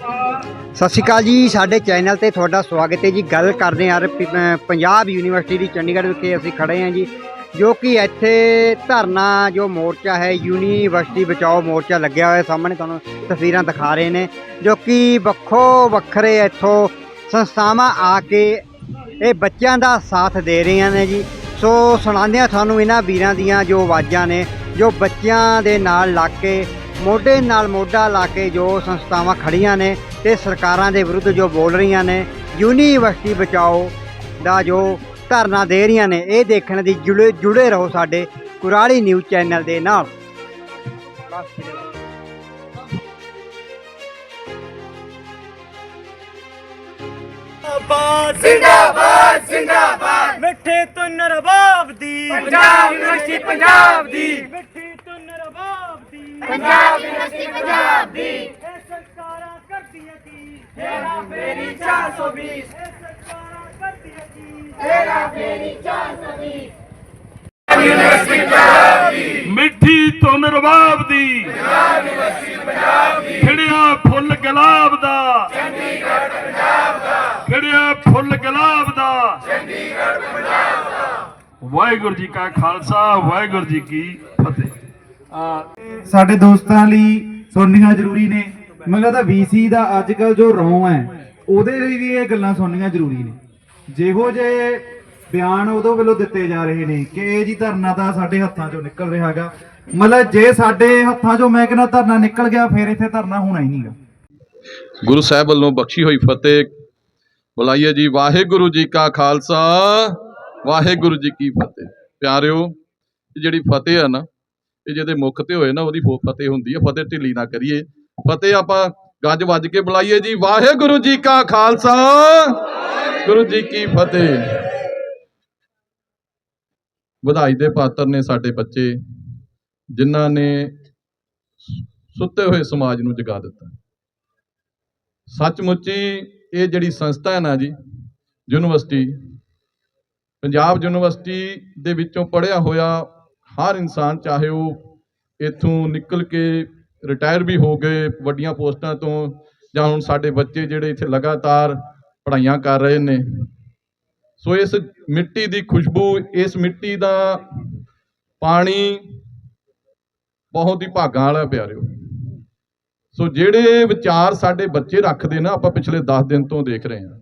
ਸਤਿ ਸ਼੍ਰੀ ਅਕਾਲ ਜੀ, ਸਾਡੇ ਚੈਨਲ ਤੇ ਤੁਹਾਡਾ ਸਵਾਗਤ ਹੈ ਜੀ। ਗੱਲ ਕਰਦੇ ਹਾਂ ਪ- ਪੰਜਾਬ ਯੂਨੀਵਰਸਿਟੀ ਦੀ ਚੰਡੀਗੜ੍ਹ ਵਿਖੇ ਅਸੀਂ ਖੜੇ ਹਾਂ ਜੀ, ਜੋ ਕਿ ਇੱਥੇ ਧਰਨਾ ਜੋ ਮੋਰਚਾ ਹੈ, ਯੂਨੀਵਰਸਿਟੀ ਬਚਾਓ ਮੋਰਚਾ ਲੱਗਿਆ ਹੋਇਆ ਸਾਹਮਣੇ, ਤੁਹਾਨੂੰ ਤਸਵੀਰਾਂ ਦਿਖਾ ਰਹੇ ਨੇ, ਜੋ ਕਿ ਵੱਖੋ ਵੱਖਰੇ ਇੱਥੋਂ ਸੰਸਥਾਵਾਂ ਆ ਕੇ ਇਹ ਬੱਚਿਆਂ ਦਾ ਸਾਥ ਦੇ ਰਹੀਆਂ ਨੇ ਜੀ। ਸੋ ਸੁਣਾਉਂਦੇ ਹਾਂ ਤੁਹਾਨੂੰ ਇਹਨਾਂ ਵੀਰਾਂ ਦੀਆਂ ਜੋ ਆਵਾਜ਼ਾਂ ਨੇ, ਜੋ ਬੱਚਿਆਂ ਦੇ ਨਾਲ ਲੱਗ ਕੇ ਮੋਢੇ ਨਾਲ ਮੋਢਾ ਲਾ ਕੇ ਜੋ ਸੰਸਥਾਵਾਂ ਖੜੀਆਂ ਨੇ ਤੇ ਸਰਕਾਰਾਂ ਦੇ ਵਿਰੁੱਧ ਜੋ ਬੋਲ ਰਹੀਆਂ ਨੇ ਯੂਨੀਵਰਸਿਟੀ ਬਚਾਓ ਦਾ ਜੋ ਧਰਨਾ ਦੇ ਰਹੀਆਂ ਨੇ ਇਹ ਦੇਖਣ ਦੀ ਜੁੜੇ ਜੁੜੇ ਰਹੋ ਸਾਡੇ ਕੁਰਾਲੀ ਨਿਊਜ਼ ਚੈਨਲ ਦੇ ਨਾਲ। ਜਿੰਦਾਬਾਦ ਜਿੰਦਾਬਾਦ ਜਿੰਦਾਬਾਦ। ਮਿੱਠੇ ਤੋਂ ਨਰਬਾਬ ਦੀ। ਪੰਜਾਬ ਯੂਨੀਵਰਸਿਟੀ ਪੰਜਾਬ ਦੀ। ਮਿੱਠੀ ਤੋਂ ਨਰਬਾਬ ਦੀ ਪੰਜਾਬ ਯੂਨੀਵਰਸਿਟੀ ਪੰਜਾਬ ਦੀ ਇਹ ਸਰਕਾਰਾਂ ਕਰਦੀਆਂ ਕੀ ਤੇਰਾ ਫੇਰੀ 420 ਇਹ ਸਰਕਾਰਾਂ ਕਰਦੀਆਂ ਕੀ ਤੇਰਾ ਫੇਰੀ 420 ਮਿੱਠੀ ਧੁਨ ਰਬਾਬ ਦੀ ਪੰਜਾਬ ਯੂਨੀਵਰਸਿਟੀ ਪੰਜਾਬ ਦੀ ਖਿੜਿਆ ਫੁੱਲ ਗੁਲਾਬ ਦਾ ਚੰਡੀਗੜ੍ਹ ਪੰਜਾਬ ਦਾ ਖਿੜਿਆ ਫੁੱਲ ਗੁਲਾਬ ਦਾ ਚੰਡੀਗੜ੍ਹ ਪੰਜਾਬ ਦਾ ਵਾਹਿਗੁਰੂ ਜੀ ਕਾ ਖਾਲਸਾ ਵਾਹਿਗੁਰੂ ਜੀ ਕੀ ਫਤਿਹ ਸਾਡੇ ਦੋਸਤਾਂ ਲਈ ਸੁਣਨੀਆਂ ਜ਼ਰੂਰੀ ਨੇ। ਮੈਨੂੰ ਲੱਗਦਾ ਵੀਸੀ ਦਾ ਅੱਜ ਕੱਲ ਜੋ ਰੌਂ ਹੈ, ਉਹਦੇ ਲਈ ਵੀ ਇਹ ਗੱਲਾਂ ਸੁਣਨੀਆਂ ਜ਼ਰੂਰੀ ਨੇ। ਜਿਹੋ ਜੇ ਬਿਆਨ ਉਦੋਂ ਵੱਲੋਂ ਦਿੱਤੇ ਜਾ ਰਹੇ ਨੇ ਕਿ ਇਹ ਜੀ ਧਰਨਾ ਤਾਂ ਸਾਡੇ ਹੱਥਾਂ ਚੋਂ ਨਿਕਲ ਰਿਹਾ ਹੈਗਾ। ਮਤਲਬ ਜੇ ਸਾਡੇ ਹੱਥਾਂ ਚੋਂ ਮੈਂ ਕਹਿੰਦਾ ਧਰਨਾ ਨਿਕਲ ਗਿਆ, ਫਿਰ ਇੱਥੇ ਧਰਨਾ ਹੋਣਾ ਹੀ ਨਹੀਂਗਾ ਗੁਰੂ ਸਾਹਿਬ ਵੱਲੋਂ ਬਖਸ਼ੀ ਹੋਈ ਫਤਿਹ। ਬੁਲਾਈਏ ਜੀ, ਵਾਹਿਗੁਰੂ ਜੀ ਕਾ ਖਾਲਸਾ, ਵਾਹਿਗੁਰੂ ਜੀ ਕੀ ਫਤਿਹ। ਪਿਆਰਿਓ ਜਿਹੜੀ ਫਤਿਹ ਆ ਨਾ ਇਹ ਜਿਹਦੇ ਮੁੱਖ ਤੇ ਹੋਏ ਨਾ, ਉਹਦੀ ਫੋ- ਫਤਿਹ ਹੁੰਦੀ ਹੈ ਫਤਿਹ ਢਿੱਲੀ ਨਾ ਕਰੀਏ। ਫਤਿਹ ਆਪਾਂ ਗੱਜ ਵੱਜ ਕੇ ਬੁਲਾਈਏ ਜੀ। ਵਾਹਿਗੁਰੂ ਜੀ ਕਾ ਖਾਲਸਾ। ਗੁਰੂ ਜੀ ਕੀ ਫਤਿਹ। ਵਧਾਈ ਦੇ ਪਾਤਰ ਨੇ ਸਾਡੇ ਬੱਚੇ, ਜਿਨ੍ਹਾਂ ਨੇ ਸੁੱਤੇ ਹੋਏ ਸਮਾਜ ਨੂੰ ਜਗਾ ਦਿੱਤਾ। ਸੱਚਮੁੱਚ ਹੀ ਇਹ ਜਿਹੜੀ ਸੰਸਥਾ ਹੈ ਨਾ ਜੀ, ਯੂਨੀਵਰਸਿਟੀ, ਪੰਜਾਬ ਯੂਨੀਵਰਸਿਟੀ ਦੇ ਵਿੱਚੋਂ ਪੜ੍ਹਿਆ ਹੋਇਆ ਹਰ ਇਨਸਾਨ ਚਾਹੇ ਉਹ ਇੱਥੋਂ ਨਿਕਲ ਕੇ ਰਿਟਾਇਰ ਵੀ ਹੋ ਗਏ ਵੱਡੀਆਂ ਪੋਸਟਾਂ ਤੋਂ, ਜਾਂ ਹੁਣ ਸਾਡੇ ਬੱਚੇ ਜਿਹੜੇ ਇੱਥੇ ਲਗਾਤਾਰ ਪੜ੍ਹਾਈਆਂ ਕਰ ਰਹੇ ਨੇ। ਸੋ ਇਸ ਮਿੱਟੀ ਦੀ ਖੁਸ਼ਬੂ, ਇਸ ਮਿੱਟੀ ਦਾ ਪਾਣੀ ਬਹੁਤ ਹੀ ਭਾਗਾਂ ਵਾਲਾ ਪਿਆਰਿਓ। ਸੋ ਜਿਹੜੇ ਵਿਚਾਰ ਸਾਡੇ ਬੱਚੇ ਰੱਖਦੇ ਨਾ, ਆਪਾਂ ਪਿਛਲੇ 10 ਦਿਨ ਤੋਂ ਦੇਖ ਰਹੇ ਹਾਂ।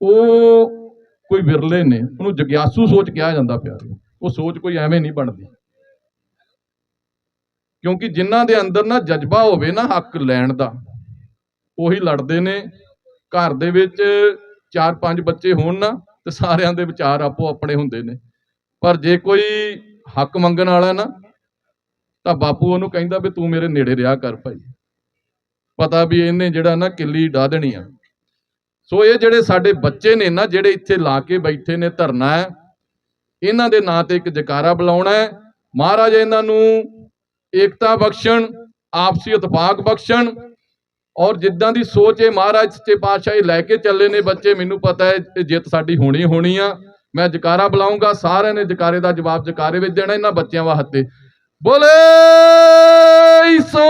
ਉਹ ਕੋਈ ਵਿਰਲੇ ਨੇ, ਉਹਨੂੰ ਜਗਿਆਸੂ ਸੋਚ ਕਿਹਾ ਜਾਂਦਾ ਪਿਆ ਉਹ ਸੋਚ ਕੋਈ ਐਵੇਂ ਨਹੀਂ ਬਣਦੀ। ਕਿਉਂਕਿ ਜਿਨ੍ਹਾਂ ਦੇ ਅੰਦਰ ਨਾ ਜਜ਼ਬਾ ਹੋਵੇ ਨਾ ਹੱਕ ਲੈਣ ਦਾ, ਉਹੀ ਲੜਦੇ ਨੇ। ਘਰ ਦੇ ਵਿੱਚ ਚਾਰ ਪੰਜ ਬੱਚੇ ਹੋਣ ਨਾ, ਤੇ ਸਾਰਿਆਂ ਦੇ ਵਿਚਾਰ ਆਪੋ ਆਪਣੇ ਹੁੰਦੇ ਨੇ। ਪਰ ਜੇ ਕੋਈ ਹੱਕ ਮੰਗਣ ਵਾਲਾ ਨਾ, ਤਾਂ ਬਾਪੂ ਉਹਨੂੰ ਕਹਿੰਦਾ ਵੀ ਤੂੰ ਮੇਰੇ ਨੇੜੇ ਰਿਹਾ ਕਰ ਭਾਈ। ਪਤਾ ਵੀ ਇਹਨੇ ਜਿਹੜਾ ਨਾ ਕਿੱਲੀ ਢਾ ਦੇਣੀ ਆ। ਸੋ ਇਹ ਜਿਹੜੇ ਸਾਡੇ ਬੱਚੇ ਨੇ ਨਾ, ਜਿਹੜੇ ਇੱਥੇ ਲਾ ਕੇ ਬੈਠੇ ਨੇ ਧਰਨਾ ਹੈ, ਇਹਨਾਂ ਦੇ ਨਾਂ ਤੇ ਇੱਕ ਜਕਾਰਾ ਬੁਲਾਉਣਾ ਹੈ। ਮਹਾਰਾਜ, ਇਹਨਾਂ ਨੂੰ ਏਕਤਾ ਬਖਸ਼ਣ, ਆਪਸੀ ਇਤਫਾਕ ਬਖਸ਼ਣ ਔਰ ਜਿੱਦਾਂ ਦੀ ਸੋਚ ਇਹ ਮਹਾਰਾਜ ਸੱਚੇ ਪਾਤਸ਼ਾਹ ਇਹ ਲੈ ਕੇ ਚੱਲੇ ਨੇ ਬੱਚੇ, ਮੈਨੂੰ ਪਤਾ ਹੈ ਇਹ ਜਿੱਤ ਸਾਡੀ ਹੋਣੀ ਹੋਣੀ ਆ। ਮੈਂ ਜਕਾਰਾ ਬੁਲਾਉਂਗਾ ਸਾਰਿਆਂ ਨੇ ਜਕਾਰੇ ਦਾ ਜਵਾਬ ਜਕਾਰੇ ਵਿੱਚ ਦੇਣਾ ਇਹਨਾਂ ਬੱਚਿਆਂ ਵਾਸਤੇ। ਬੋਲੇ ਸੋ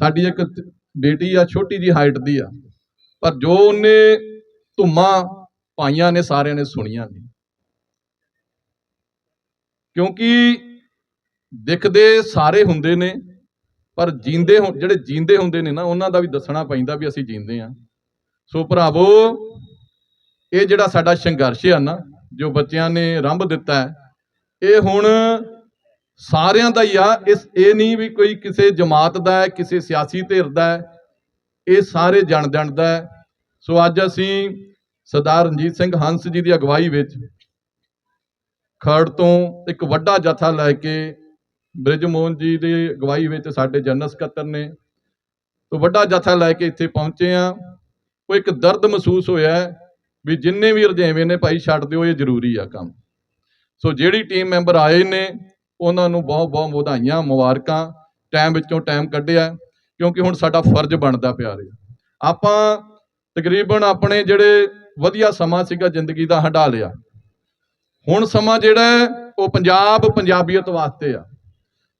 ਸਾਡੀ ਇੱਕ ਬੇਟੀ ਆ, ਛੋਟੀ ਜੀ ਹਾਈਟ ਦੀ ਆ। ਪਰ ਜੋ ਉਹਨੇ ਧੁੰਮਾਂ ਪਾਈਆਂ ਨੇ, ਸਾਰਿਆਂ ਨੇ ਸੁਣੀਆਂ ਨੇ। ਕਿਉਂਕਿ ਦਿਖਦੇ ਸਾਰੇ ਹੁੰਦੇ ਨੇ, ਪਰ ਜੀਂਦੇ ਹੁੰ- ਜਿਹੜੇ ਜੀਂਦੇ ਹੁੰਦੇ ਨੇ ਨਾ, ਉਹਨਾਂ ਦਾ ਵੀ ਦੱਸਣਾ ਪੈਂਦਾ ਵੀ ਅਸੀਂ ਜੀਂਦੇ ਆ ਸੋ ਭਰਾਵੋ, ਇਹ ਜਿਹੜਾ ਸਾਡਾ ਸੰਘਰਸ਼ ਆ ਨਾ, ਜੋ ਬੱਚਿਆਂ ਨੇ ਰੰਭ ਦਿੱਤਾ ਇਹ ਹੁਣ ਸਾਰਿਆਂ ਦਾ ਹੀ ਆ, ਇਸ, ਇਹ ਨਹੀਂ ਵੀ ਕੋਈ ਕਿਸੇ ਜਮਾਤ ਦਾ ਹੈ, ਕਿਸੇ ਸਿਆਸੀ ਧਿਰ ਦਾ ਹੈ, ਇਹ ਸਾਰੇ ਜਣ ਜਣ ਹੈ। ਸੋ ਅੱਜ ਅਸੀਂ ਸਰਦਾਰ ਰਣਜੀਤ ਸਿੰਘ ਹੰਸ ਜੀ ਦੀ ਅਗਵਾਈ ਵਿੱਚ ਖੜ ਤੋਂ ਇੱਕ ਵੱਡਾ ਜਥਾ ਲੈ ਕੇ ਬ੍ਰਿਜਮੋਹਨ ਜੀ ਦੀ ਅਗਵਾਈ ਵਿੱਚ ਸਾਡੇ ਜਨਰਲ ਸਕੱਤਰ ਨੇ ਤੋਂ ਵੱਡਾ ਜਥਾ ਲੈ ਕੇ ਇੱਥੇ ਪਹੁੰਚੇ ਆ ਉਹ ਇੱਕ ਦਰਦ ਮਹਿਸੂਸ ਹੋਇਆ ਵੀ ਜਿੰਨੇ ਵੀ ਰਜੇਵੇਂ ਨੇ ਭਾਈ, ਛੱਡ ਦਿਓ, ਇਹ ਜ਼ਰੂਰੀ ਆ ਕੰਮ। ਸੋ ਜਿਹੜੀ ਟੀਮ ਮੈਂਬਰ ਆਏ ਨੇ ਉਹਨਾਂ ਨੂੰ ਬਹੁਤ ਬਹੁਤ ਵਧਾਈਆਂ, ਮੁਬਾਰਕਾਂ ਟਾਈਮ ਵਿੱਚੋਂ ਟਾਈਮ ਕੱਢਿਆ, ਕਿਉਂਕਿ ਹੁਣ ਸਾਡਾ ਫਰਜ਼ ਬਣਦਾ ਪਿਆ ਰਿਹਾ। ਆਪਾਂ ਤਕਰੀਬਨ ਆਪਣੇ ਜਿਹੜੇ ਵਧੀਆ ਸਮਾਂ ਸੀਗਾ ਜ਼ਿੰਦਗੀ ਦਾ ਹੰਢਾ ਲਿਆ। ਹੁਣ ਸਮਾਂ ਜਿਹੜਾ ਹੈ, ਉਹ ਪੰਜਾਬ, ਪੰਜਾਬੀਅਤ ਵਾਸਤੇ ਆ।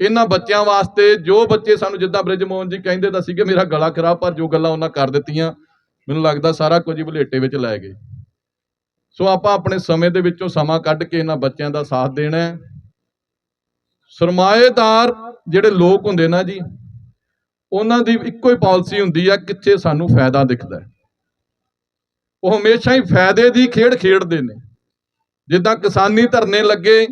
ਇਹਨਾਂ ਬੱਚਿਆਂ ਵਾਸਤੇ ਜੋ ਬੱਚੇ ਸਾਨੂੰ ਜਿੱਦਾਂ ਬ੍ਰਿਜਮੋਹਨ ਜੀ ਕਹਿੰਦੇ ਤਾਂ ਸੀਗੇ, ਮੇਰਾ ਗਲਾ ਖਰਾਬ, ਪਰ ਜੋ ਗੱਲਾਂ ਉਹਨਾਂ ਕਰ ਦਿੱਤੀਆਂ, ਮੈਨੂੰ ਲੱਗਦਾ ਸਾਰਾ ਕੁਝ ਹੀ ਭੁਲੇਟੇ ਵਿੱਚ ਲੈ ਗਏ। ਸੋ ਆਪਾਂ ਆਪਣੇ ਸਮੇਂ ਦੇ ਵਿੱਚੋਂ ਸਮਾਂ ਕੱਢ ਕੇ ਇਹਨਾਂ ਬੱਚਿਆਂ ਦਾ ਸਾਥ ਦੇਣਾ ਹੈ। ਸਰਮਾਏਦਾਰ ਜਿਹੜੇ ਲੋਕ ਹੁੰਦੇ ਨਾ ਜੀ, ਉਹਨਾਂ ਦੀ ਇੱਕੋ ਹੀ ਪਾਲਿਸੀ ਹੁੰਦੀ ਆ, ਕਿੱਥੇ ਸਾਨੂੰ ਫਾਇਦਾ ਦਿਖਦਾ ਉਹ ਹਮੇਸ਼ਾ ਹੀ ਫਾਇਦੇ ਦੀ ਖੇਡ ਖੇਡਦੇ ਨੇ। ਜਿੱਦਾਂ ਕਿਸਾਨੀ ਧਰਨੇ ਲੱਗੇ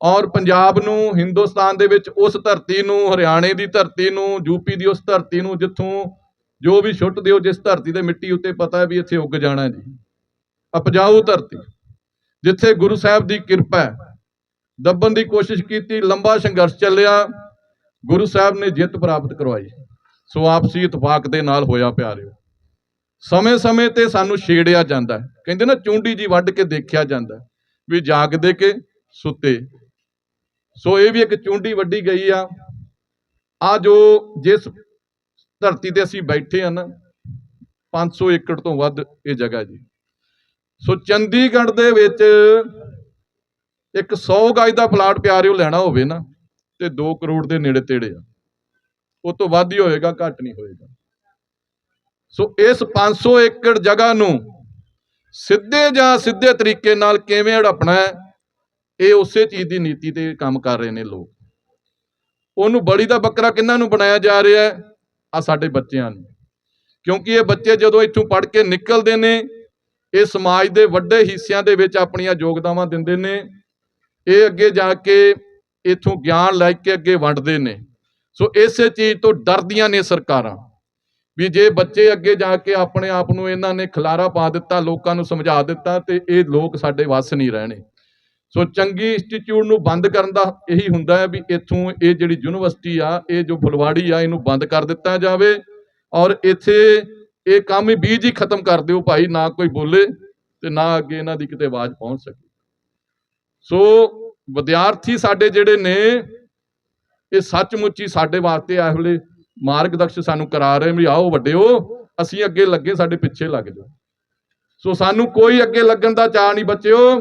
ਔਰ ਪੰਜਾਬ ਨੂੰ, ਹਿੰਦੁਸਤਾਨ ਦੇ ਵਿੱਚ ਉਸ ਧਰਤੀ ਨੂੰ, ਹਰਿਆਣੇ ਦੀ ਧਰਤੀ ਨੂੰ ਯੂਪੀ ਦੀ ਉਸ ਧਰਤੀ ਨੂੰ, ਜਿੱਥੋਂ ਜੋ ਵੀ ਛੁੱਟ ਦਿਓ, ਜਿਸ ਧਰਤੀ ਦੇ ਮਿੱਟੀ ਉੱਤੇ ਪਤਾ ਵੀ ਇੱਥੇ ਉੱਗ ਜਾਣਾ ਜੀ। ਉਪਜਾਊ ਧਰਤੀ, ਜਿੱਥੇ ਗੁਰੂ ਸਾਹਿਬ ਦੀ ਕਿਰਪਾ ਹੈ। ਦੱਬਣ ਦੀ ਕੋਸ਼ਿਸ਼ ਕੀਤੀ, ਲੰਬਾ ਸੰਘਰਸ਼ ਚੱਲਿਆ। ਗੁਰੂ ਸਾਹਿਬ ਨੇ ਜਿੱਤ ਪ੍ਰਾਪਤ ਕਰਵਾਈ। ਸੋ ਆਪਸੀ ਇਤਫਾਕ ਦੇ ਨਾਲ ਹੋਇਆ ਪਿਆਰਿਓ। ਸਮੇਂ-ਸਮੇਂ ਤੇ ਸਾਨੂੰ ਛੇੜਿਆ ਜਾਂਦਾ ਕਹਿੰਦੇ ਨਾ, ਚੁੰਡੀ ਜੀ ਵੱਢ ਕੇ ਦੇਖਿਆ ਜਾਂਦਾ ਹੈ ਵੀ ਜਾਗਦੇ ਕੇ ਸੁੱਤੇ। ਸੋ ਇਹ ਵੀ ਇੱਕ ਚੁੰਡੀ ਵੱਢੀ ਗਈ ਆ। ਆ ਜੋ ਜਿਸ ਧਰਤੀ ਤੇ ਅਸੀਂ ਬੈਠੇ ਆ ਨਾ 500 ਏਕੜ ਤੋਂ ਵੱਧ ਇਹ ਜਗ੍ਹਾ ਜੀ। ਸੋ ਚੰਡੀਗੜ੍ਹ ਦੇ ਵਿੱਚ ਇੱਕ 100 ਗਜ ਦਾ ਪਲਾਟ ਪਿਆਰਿਓ ਲੈਣਾ ਹੋਵੇ ਨਾ, ਤੇ 2 ਕਰੋੜ ਦੇ ਨੇੜੇ ਤੇੜੇ ਆ। ਉਹ ਤੋਂ ਵੱਧ ਹੀ ਹੋਏਗਾ, ਘੱਟ ਨਹੀਂ ਹੋਏਗਾ। ਸੋ ਇਸ 500 ਏਕੜ ਜਗ੍ਹਾ ਨੂੰ ਸਿੱਧੇ ਜਾਂ ਸਿੱਧੇ ਤਰੀਕੇ ਨਾਲ ਕਿਵੇਂ ਹੜਪਣਾ ਹੈ, ਇਹ ਉਸੇ ਚੀਜ਼ ਦੀ ਨੀਤੀ ਤੇ ਕੰਮ ਕਰ ਰਹੇ ਨੇ ਲੋਕ। ਉਹਨੂੰ ਬੜੀ ਦਾ ਬੱਕਰਾ ਕਿੰਨਾਂ ਨੂੰ ਬਣਾਇਆ ਜਾ ਰਿਹਾ ਹੈ? ਆ ਸਾਡੇ ਬੱਚਿਆਂ ਨੂੰ। ਕਿਉਂਕਿ ਇਹ ਬੱਚੇ ਜਦੋਂ ਇੱਥੋਂ ਪੜ੍ਹ ਕੇ ਨਿਕਲਦੇ ਨੇ, ਇਹ ਸਮਾਜ ਦੇ ਵੱਡੇ ਹਿੱਸਿਆਂ ਦੇ ਵਿੱਚ ਆਪਣੀਆਂ ਯੋਗਦਾਵਾਂ ਦਿੰਦੇ ਨੇ ਇਹ ਅੱਗੇ ਜਾ ਕੇ ਇਥੋਂ ਗਿਆਨ ਲੈ ਕੇ ਅੱਗੇ ਵੰਡਦੇ ਨੇ। ਸੋ ਇਸੇ ਚੀਜ਼ ਤੋਂ ਡਰਦੀਆਂ ਨੇ ਸਰਕਾਰਾਂ ਵੀ ਜੇ ਬੱਚੇ ਅੱਗੇ ਜਾ ਕੇ ਆਪਣੇ ਆਪ ਨੂੰ ਇਹਨਾਂ ਨੇ ਖਲਾਰਾ ਪਾ ਦਿੱਤਾ, ਲੋਕਾਂ ਨੂੰ ਸਮਝਾ ਦਿੱਤਾ ਤੇ ਇਹ ਲੋਕ ਸਾਡੇ ਵੱਸ ਨਹੀਂ ਰਹਿਣੇ। ਸੋ ਚੰਗੀ ਇੰਸਟੀਚਿਊਟ ਨੂੰ ਬੰਦ ਕਰਨ ਦਾ ਇਹੀ ਹੁੰਦਾ ਹੈ ਵੀ ਇੱਥੋਂ ਇਹ ਜਿਹੜੀ ਯੂਨੀਵਰਸਿਟੀ ਆ, ਇਹ ਜੋ ਫੁਲਵਾੜੀ ਆ, ਇਹਨੂੰ ਬੰਦ ਕਰ ਦਿੱਤਾ ਜਾਵੇ ਔਰ ਇੱਥੇ ਇਹ ਕੰਮ ਹੀ ਬੀਜ ਹੀ ਖਤਮ ਕਰ ਦਿਓ ਭਾਈ, ਨਾ ਕੋਈ ਬੋਲੇ ਤੇ ਨਾ ਅੱਗੇ ਇਹਨਾਂ ਦੀ ਕਿਤੇ ਆਵਾਜ਼ ਪਹੁੰਚ ਸਕੇ। ਸੋ ਵਿਦਿਆਰਥੀ ਸਾਡੇ ਜਿਹੜੇ ਨੇ, ਇਹ ਸੱਚਮੁੱਚ ਹੀ ਸਾਡੇ ਵਾਸਤੇ ਇਸ ਵੇਲੇ ਮਾਰਗਦਰਸ਼ ਸਾਨੂੰ ਕਰਾ ਰਹੇ ਵੀ ਆਓ ਵੱਡਿਓ, ਅਸੀਂ ਅੱਗੇ ਲੱਗੇ, ਸਾਡੇ ਪਿੱਛੇ ਲੱਗ ਜਾਓ। ਸੋ ਸਾਨੂੰ ਕੋਈ ਅੱਗੇ ਲੱਗਣ ਦਾ ਚਾਹ ਨਹੀਂ ਬੱਚਿਓ,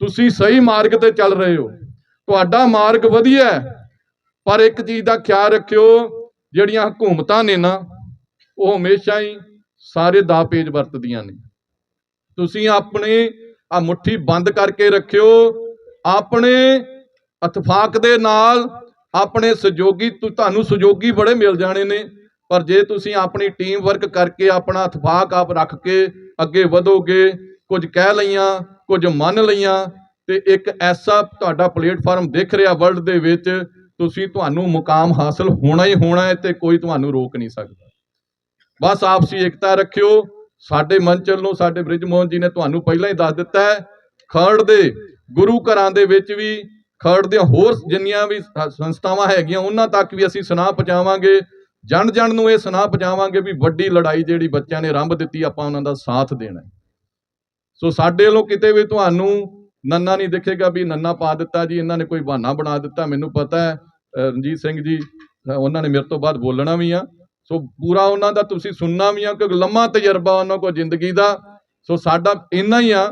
ਤੁਸੀਂ ਸਹੀ ਮਾਰਗ ਤੇ ਚੱਲ ਰਹੇ ਹੋ। ਤੁਹਾਡਾ ਮਾਰਗ ਵਧੀਆ ਪਰ ਇੱਕ ਚੀਜ਼ ਦਾ ਖਿਆਲ ਰੱਖਿਓ, ਜਿਹੜੀਆਂ ਹਕੂਮਤਾਂ ਨੇ ਨਾ, ਉਹ ਹਮੇਸ਼ਾ ਹੀ ਸਾਰੇ ਦਾ ਪੇਜ ਵਰਤਦੀਆਂ ਨੇ। ਤੁਸੀਂ ਆਪਣੇ ਆ ਮੁੱਠੀ ਬੰਦ ਕਰਕੇ ਰੱਖਿਓ ਆਪਣੇ ਇਤਫਾਕ ਦੇ ਨਾਲ ਆਪਣੇ ਸਹਿਯੋਗੀ ਤੁ- ਤੁਹਾਨੂੰ ਸਹਿਯੋਗੀ ਬੜੇ ਮਿਲ ਜਾਣੇ ਨੇ। ਪਰ ਜੇ ਤੁਸੀਂ ਆਪਣੀ ਟੀਮ ਵਰਕ ਕਰਕੇ ਆਪਣਾ ਇਤਫਾਕ ਆਪ ਰੱਖ ਕੇ ਅੱਗੇ ਵਧੋਗੇ, ਕੁਝ ਕਹਿ ਲਈਆਂ, ਕੁਝ ਮੰਨ ਲਈਆਂ, ਤੇ ਇੱਕ ਐਸਾ ਤੁਹਾਡਾ ਪਲੇਟਫਾਰਮ ਦਿਖ ਰਿਹਾ ਵਰਲਡ ਦੇ ਵਿੱਚ, ਤੁਸੀਂ ਤੁਹਾਨੂੰ ਮੁਕਾਮ ਹਾਸਲ ਹੋਣਾ ਹੀ ਹੋਣਾ ਹੈ ਤੇ ਕੋਈ ਤੁਹਾਨੂੰ ਰੋਕ ਨਹੀਂ ਸਕਦਾ। ਬਸ ਆਪਸੀ ਏਕਤਾ ਰੱਖਿਓ। ਸਾਡੇ ਮੰਚਲ ਨੂੰ, ਸਾਡੇ ਬ੍ਰਿਜ ਮੋਹਨ ਜੀ ਨੇ ਤੁਹਾਨੂੰ ਪਹਿਲਾਂ ਹੀ ਦੱਸ ਦਿੱਤਾ ਹੈ, ਖਰੜ ਦੇ ਗੁਰੂ ਘਰਾਂ ਦੇ ਵਿੱਚ ਵੀ ਖਰੜ ਦੀਆਂ ਹੋਰ ਜਿੰਨੀਆਂ ਵੀ ਸੰਸਥਾਵਾਂ ਹੈਗੀਆਂ, ਉਹਨਾਂ ਤੱਕ ਵੀ ਅਸੀਂ ਸੁਨਾਹ ਪਹੁੰਚਾਵਾਂਗੇ। ਜਨ ਜਨ ਨੂੰ ਇਹ ਸੁਨਾਹ ਪਹੁੰਚਾਵਾਂਗੇ ਵੀ ਵੱਡੀ ਲੜਾਈ ਜਿਹੜੀ ਬੱਚਿਆਂ ਨੇ ਰੰਭ ਦਿੱਤੀ, ਆਪਾਂ ਉਹਨਾਂ ਦਾ ਸਾਥ ਦੇਣਾ ਸੋ ਸਾਡੇ ਵੱਲੋਂ ਕਿਤੇ ਵੀ ਤੁਹਾਨੂੰ ਨੰਨਾ ਨਹੀਂ ਦਿਖੇਗਾ ਵੀ ਨੰਨਾ ਪਾ ਦਿੱਤਾ ਜੀ, ਇਹਨਾਂ ਨੇ ਕੋਈ ਬਹਾਨਾ ਬਣਾ ਦਿੱਤਾ। ਮੈਨੂੰ ਪਤਾ ਹੈ ਰਣਜੀਤ ਸਿੰਘ ਜੀ ਉਹਨਾਂ ਨੇ ਮੇਰੇ ਤੋਂ ਬਾਅਦ ਬੋਲਣਾ ਵੀ ਆ। ਸੋ ਪੂਰਾ ਉਹਨਾਂ ਦਾ ਤੁਸੀਂ ਸੁਣਨਾ ਵੀ ਆ, ਕਿਉਂਕਿ ਲੰਮਾ ਤਜਰਬਾ ਉਹਨਾਂ ਕੋਲ ਜ਼ਿੰਦਗੀ ਦਾ। ਸੋ ਸਾਡਾ ਇੰਨਾ ਹੀ ਆ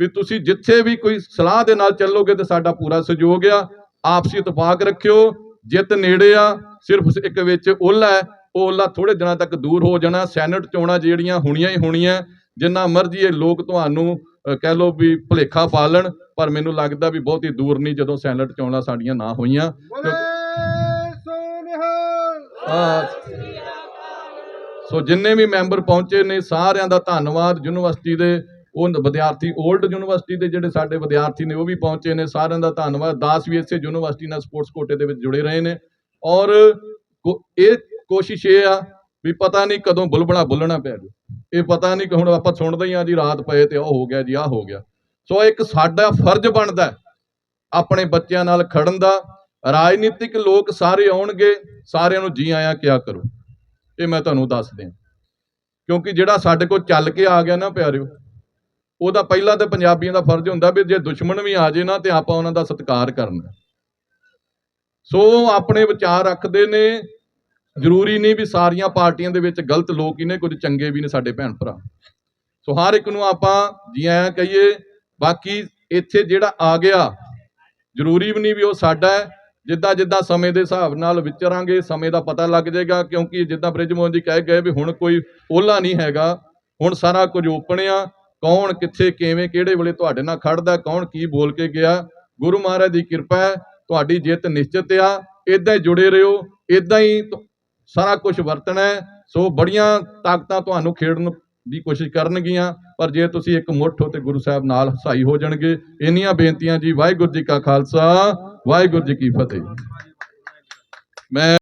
ਵੀ ਤੁਸੀਂ ਜਿੱਥੇ ਵੀ ਕੋਈ ਸਲਾਹ ਦੇ ਨਾਲ ਚੱਲੋਗੇ ਤੇ ਸਾਡਾ ਪੂਰਾ ਸਹਿਯੋਗ ਆ। ਆਪਸੀ ਇਤਫਾਕ ਰੱਖਿਓ। ਜਿੱਤ ਨੇੜੇ ਆ। ਸਿਰਫ ਇੱਕ ਵਿੱਚ ਓਲਾ ਹੈ। ਉਹ ਓਲਾ ਥੋੜੇ ਦਿਨਾਂ ਤੱਕ ਦੂਰ ਹੋ ਜਾਣਾ। ਸੈਨੇਟ ਚੋਣਾਂ ਜਿਹੜੀਆਂ ਹੋਣੀਆਂ ਹੀ ਹੋਣੀਆਂ। ਜਿੰਨਾ ਮਰਜ਼ੀ ਇਹ ਲੋਕ ਤੁਹਾਨੂੰ ਕਹਿ ਲਓ ਵੀ ਭੁਲੇਖਾ ਪਾ ਲੈਣ ਪਰ ਮੈਨੂੰ ਲੱਗਦਾ ਵੀ ਬਹੁਤੀ ਦੂਰ ਨਹੀਂ ਜਦੋਂ ਸੈਨੇਟ ਚੋਣਾਂ ਸਾਡੀਆਂ ਨਾ ਹੋਈਆਂ। ਸੋ ਜਿੰਨੇ ਵੀ ਮੈਂਬਰ ਪਹੁੰਚੇ ਨੇ ਸਾਰਿਆਂ ਦਾ ਧੰਨਵਾਦ ਯੂਨੀਵਰਸਿਟੀ ਦੇ ਉਹ ਵਿਦਿਆਰਥੀ 올ਡ ਯੂਨੀਵਰਸਿਟੀ ਦੇ ਜਿਹੜੇ ਸਾਡੇ ਵਿਦਿਆਰਥੀ ਨੇ ਉਹ ਵੀ ਪਹੁੰਚੇ ਨੇ, ਸਾਰਿਆਂ ਦਾ ਧੰਨਵਾਦ। ਦਾਸ ਵੀ ਇਸੇ ਯੂਨੀਵਰਸਿਟੀ ਨਾਲ ਸਪੋਰਟਸ ਕੋਟੇ ਦੇ ਵਿੱਚ ਜੁੜੇ ਰਹੇ ਨੇ। ਔਰ ਇਹ ਕੋਸ਼ਿਸ਼ ਇਹ ਆ ਵੀ ਪਤਾ ਨਹੀਂ ਕਦੋਂ ਬੁਲਬੁਲਾ ਬੁੱਲਣਾ ਪਿਆ ਜੀ ਇਹ ਪਤਾ ਨਹੀਂ ਕਿ ਹੁਣ ਆਪਾਂ ਸੁਣਦੇ ਹੀ ਆ ਜੀ, ਰਾਤ ਪਏ ਤੇ ਉਹ ਹੋ ਗਿਆ ਜੀ, ਆਹ ਹੋ ਗਿਆ। ਸੋ ਇੱਕ ਸਾਡਾ ਫਰਜ਼ ਬਣਦਾ ਆਪਣੇ ਬੱਚਿਆਂ ਨਾਲ ਖੜਨ ਦਾ। ਰਾਜਨੀਤਿਕ ਲੋਕ ਸਾਰੇ ਆਉਣਗੇ, ਸਾਰਿਆਂ ਨੂੰ ਜੀ ਆਇਆਂ ਕਿਆ ਕਰੋ। ਇਹ ਮੈਂ ਤੁਹਾਨੂੰ ਦੱਸ ਦਿਆਂ। ਕਿਉਂਕਿ ਜਿਹੜਾ ਸਾਡੇ ਕੋਲ ਚੱਲ ਕੇ ਆ ਗਿਆ ਨਾ ਪਿਆਰਿਓ ਉਹਦਾ ਪਹਿਲਾਂ ਤੇ ਪੰਜਾਬੀਆਂ ਦਾ ਫਰਜ਼ ਹੁੰਦਾ ਵੀ ਜੇ ਦੁਸ਼ਮਣ ਵੀ ਆ ਜੇ ਨਾ ਤੇ ਆਪਾਂ ਉਹਨਾਂ ਦਾ ਸਤਿਕਾਰ ਕਰਨਾ। ਸੋ ਆਪਣੇ ਵਿਚਾਰ ਰੱਖਦੇ ਨੇ। ਜ਼ਰੂਰੀ ਨਹੀਂ ਵੀ ਸਾਰੀਆਂ ਪਾਰਟੀਆਂ ਦੇ ਵਿੱਚ ਗਲਤ ਲੋਕ ਹੀ ਨੇ, ਕੁਝ ਚੰਗੇ ਵੀ ਨੇ ਸਾਡੇ ਭੈਣ ਭਰਾ। ਸੋ ਹਰ ਇੱਕ ਨੂੰ ਆਪਾਂ ਜੀ ਆਇਆਂ ਕਹੀਏ, ਬਾਕੀ ਇੱਥੇ ਜਿਹੜਾ ਆ ਗਿਆ, ਜ਼ਰੂਰੀ ਵੀ ਨਹੀਂ ਵੀ ਉਹ ਸਾਡਾ ਹੈ। ਜਿੱਦਾਂ ਜਿੱਦਾਂ ਸਮੇਂ ਦੇ ਹਿਸਾਬ ਨਾਲ ਵਿਚਰਾਂਗੇ, ਸਮੇਂ ਦਾ ਪਤਾ ਲੱਗ ਜਾਏਗਾ, ਕਿਉਂਕਿ ਜਿੱਦਾਂ ਬ੍ਰਿਜਮੋਹਨ ਜੀ ਕਹਿ ਗਏ ਵੀ ਹੁਣ ਕੋਈ ਓਲਾ ਨਹੀਂ ਹੈਗਾ, ਹੁਣ ਸਾਰਾ ਕੁਝ ਓਪਨ ਆ। ਕੌਣ ਕਿੱਥੇ, ਕਿਵੇਂ, ਕਿਹੜੇ ਵੇਲੇ ਤੁਹਾਡੇ ਨਾਲ ਖੜਦਾ, ਕੌਣ ਕੀ ਬੋਲ ਕੇ ਗਿਆ? ਗੁਰੂ ਮਹਾਰਾਜ ਦੀ ਕਿਰਪਾ ਹੈ, ਤੁਹਾਡੀ ਜਿੱਤ ਨਿਸ਼ਚਿਤ ਆ ਇਦਾਂ ਹੀ ਜੁੜੇ ਰਹੋ ਇਦਾਂ ਹੀ ਸਾਰਾ ਕੁਝ ਵਰਤਣਾ ਸੋ ਬੜੀਆਂ ਤਾਕਤਾਂ ਤੁਹਾਨੂੰ ਖੇਡਣ ਦੀ ਕੋਸ਼ਿਸ਼ ਕਰਨਗੀਆਂ, ਪਰ ਜੇ ਤੁਸੀਂ ਇੱਕ ਮੁੱਠ ਹੋ ਤੇ ਗੁਰੂ ਸਾਹਿਬ ਨਾਲ ਸਹਾਈ ਹੋ ਜਾਣਗੇ, ਇੰਨੀਆਂ ਬੇਨਤੀਆਂ ਜੀ, ਵਾਹਿਗੁਰੂ ਜੀ ਕਾ ਖਾਲਸਾ, ਵਾਹਿਗੁਰੂ ਜੀ ਕੀ ਫਤਿਹ। ਮੈਂ